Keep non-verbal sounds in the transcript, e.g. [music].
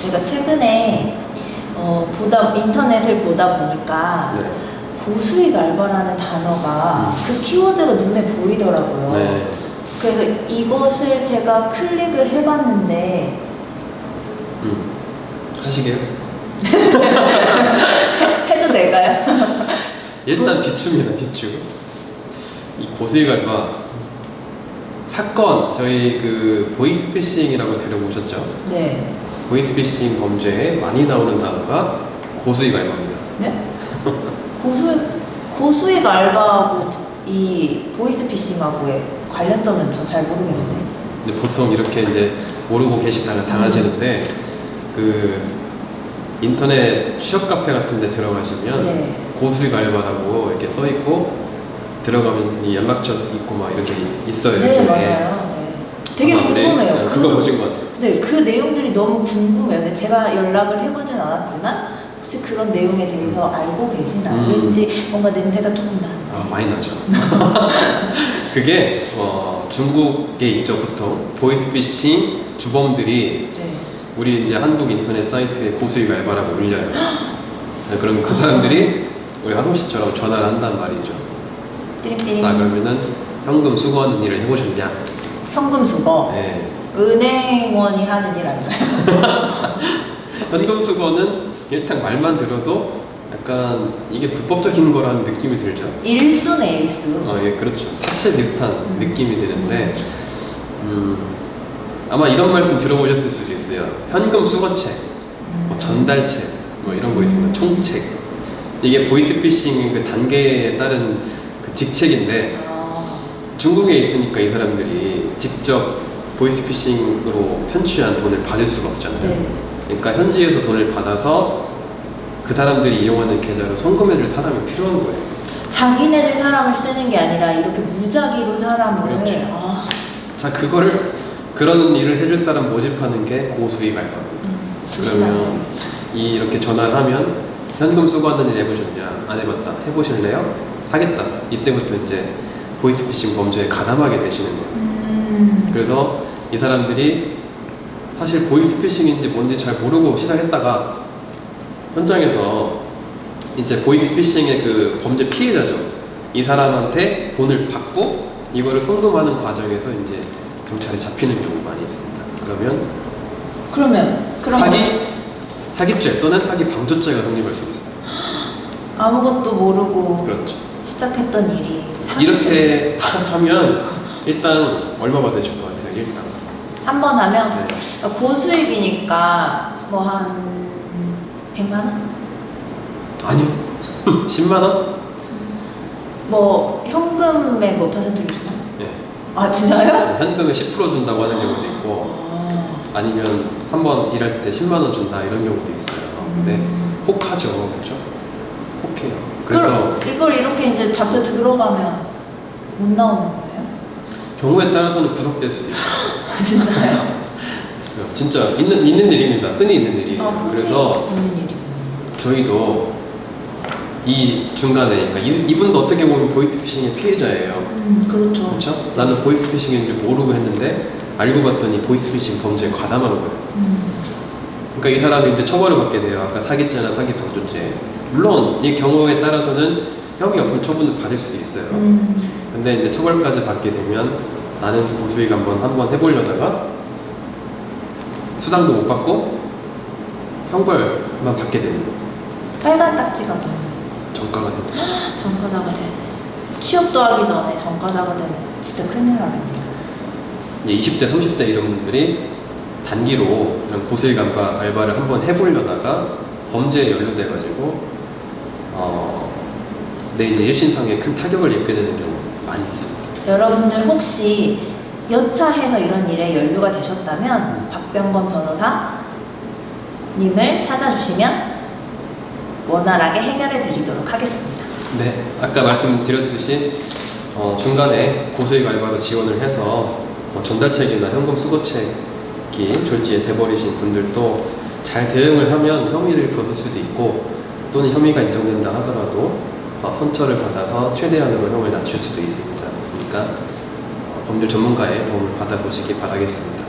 제가 최근에 어, 보다 인터넷을 보다 보니까 네. 고수익 알바라는 단어가 음. 그 키워드가 눈에 보이더라고요. 네. 그래서 이것을 제가 클릭을 해봤는데 음. 하시게요? [laughs] 해도 될까요? 일단 비추입니다, 비추. 이 고수익 알바 사건 저희 그 보이스피싱이라고 들어보셨죠? 네. 보이스피싱 범죄에 많이 나오는 단어가 고수익 알바입니다. 네? 고수 고수익 알바하고 이 보이스피싱하고의 관련점은 저잘 모르겠는데. 근데 보통 이렇게 이제 모르고 계시다가 당하시는데 그 인터넷 취업 카페 같은 데 들어가시면 네. 고수익 알바라고 이렇게 써 있고 들어가면 이 연락처 있고 막 이렇게 있어요. 네 요즘에. 맞아요. 네. 되게 아마 우리, 궁금해요. 네, 그거 보신 것 같아요. 네, 그 내용들이 너무 궁금해요. 근데 제가 연락을 해보진 않았지만 혹시 그런 내용에 대해서 알고 계시나요? 음. 왠지 뭔가 냄새가 조금 나는데. 아 많이 나죠. [laughs] 그게 어, 중국에 있죠 보통 보이스피싱 주범들이 네. 우리 이제 한국 인터넷 사이트에 고수익 알바라고 올려요. 네, 그러면 그 사람들이 우리 하송 씨처럼 전화를 한단 말이죠. 띠링띠링. 자 그러면은 현금 수거하는 일을 해보셨냐? 현금 수거. 네. 은행원이 하는 일 아닌가요? 현금 수거는 일단 말만 들어도 약간 이게 불법적인 거라는 느낌이 들죠. 일수네, 일수. 아, 예, 그렇죠. 사채 비슷한 음. 느낌이 드는데, 음, 아마 이런 말씀 들어보셨을 수도 있어요. 현금 수거책, 뭐 전달책, 뭐 이런 거 있습니다. 총책. 이게 보이스피싱 그 단계에 따른 그 직책인데, 아, 중국에 있으니까 이 사람들이 직접 보이스피싱으로 편취한 돈을 받을 수가 없잖아요. 네. 그러니까 현지에서 돈을 받아서 그 사람들이 이용하는 계좌로 송금해줄 사람이 필요한 거예요. 자기네들 사람을 쓰는 게 아니라 이렇게 무작위로 사람을. 그렇죠. 아, 자 그거를 그런 일을 해줄 사람 모집하는 게 고수익 알바입니다. 음, 조심하세요. 그러면 이 이렇게 전화를 하면 현금 수거하는 일 해보셨냐? 안 해봤다. 해보실래요? 하겠다. 이때부터 이제 보이스피싱 범죄에 가담하게 되시는 거예요. 음, 그래서 이 사람들이 사실 보이스피싱인지 뭔지 잘 모르고 시작했다가 현장에서 이제 보이스피싱의 그 범죄 피해자죠. 이 사람한테 돈을 받고 이거를 송금하는 과정에서 이제 경찰에 잡히는 경우가 많이 있습니다. 그러면 그러면, 그럼 사기 사기죄 또는 사기 방조죄가 성립할 수 있어요. [gasps] 아무것도 모르고 그렇죠. 시작했던 일이 사기죄. 이렇게 하면 일단 얼마 받으실 것 같아요? 일단 한 번 하면 네. 고수익이니까 뭐 한 100만 원? 아니요. [laughs] 10만 원? 뭐 현금에 뭐 퍼센트를 주나? 네. 아 진짜요? 현금에 10% 준다고 하는 경우도 있고 아, 아니면 한 번 일할 때 10만 원 준다 이런 경우도 있어요. 근데 음. 혹하죠, 그렇죠? 혹해요. 그래서 그럼 이걸 이렇게 이제 잡혀 들어가면 못 나오는 거예요? 경우에 따라서는 구속될 수도 있고 아, 진짜요? 진짜 있는 있는 일입니다. 흔히 있는 일이에요. 아, 흔히 그래서 있는 일이구나. 저희도 이 중간에 그러니까 이, 이분도 어떻게 보면 보이스피싱의 피해자예요. 음 그렇죠. 그렇죠? 나는 보이스피싱인 줄 모르고 했는데 알고 봤더니 보이스피싱 범죄에 가담한 거예요. 음, 그러니까 이 사람이 이제 처벌을 받게 돼요. 아까 사기죄나 사기 방조죄. 물론 이 경우에 따라서는 혐의 없음 처분을 받을 수도 있어요. 음, 근데 이제 처벌까지 받게 되면 나는 고수익 한번 한번 해보려다가 수당도 못 받고 형벌만 받게 되는 거예요. 빨간 딱지가 붙는 정가가 된다. 전과자가 돼. 취업도 하기 전에 전과자가 되면 진짜 큰일 나겠네요. 이제 20대, 30대 이런 분들이 단기로 이런 고수익 알바, 알바를 한번 해보려다가 범죄에 연루돼가지고 어, 내 이제 일신상에 큰 타격을 입게 되는 경우 많이 있습니다. 여러분들 혹시 여차해서 이런 일에 연루가 되셨다면 박병건 변호사님을 찾아주시면 원활하게 해결해 드리도록 하겠습니다. 네, 아까 말씀드렸듯이 어, 중간에 고수익 알바로 지원을 해서 뭐 전달책이나 현금 수거책이 졸지에 돼버리신 분들도 잘 대응을 하면 혐의를 거둘 수도 있고 또는 혐의가 인정된다 하더라도 어, 선처를 받아서 최대한으로 형을 낮출 수도 있습니다. 그러니까 어, 법률 전문가의 도움을 받아보시기 바라겠습니다.